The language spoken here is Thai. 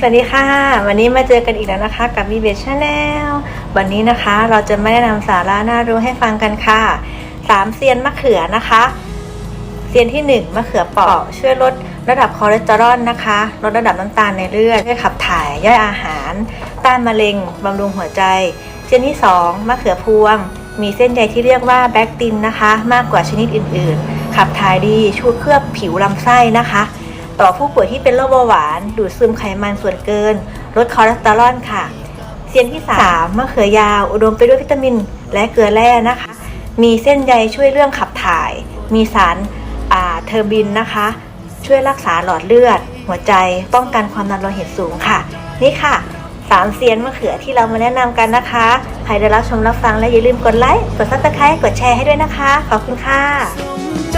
สวัสดีค่ะ วันนี้มาเจอกันอีกแล้วนะคะ กับ v b เบชแนลวันนี้นะคะเราจะมาแนะนำสาระน่ารู้ให้ฟังกันค่ะสามเซียนมะเขือนะคะเซียนที่หนึ่งมะเขือเปราะช่วยลดระดับคอเลสเตอรอลนะคะ ลดระดับน้ำตาลในเลือดช่วยขับถ่ายย่อยอาหาร ต้านมะเร็งบำรุงหัวใจ เซียนที่สองมะเขือพวง มีเส้นใยที่เรียกว่าแบคตินนะคะ มากกว่าชนิดอื่นๆ ขับถ่ายดีช่วยเคลือบผิวลำไส้นะคะ ต่อผู้ป่วยที่เป็นโรคเบาหวาน ดูดซึมไขมันส่วนเกิน ลดคอเลสเตอรอลค่ะเซียนที่ 3 มะเขือยาว อุดมไปด้วยวิตามิน และเกลือแร่นะคะ มีเส้นใยช่วยเรื่องขับถ่าย มีสารเทอร์บินนะคะ ช่วยรักษาหลอดเลือด หัวใจ ป้องกันความดันโลหิตสูงค่ะ นี่ค่ะสามเซียนมะเขือที่เรามาแนะนำกันนะคะ ใครได้รับชมรับฟังและอย่าลืมกดไลค์ กดซับสไครต์กดแชร์ให้ด้วยนะคะ ขอบคุณค่ะ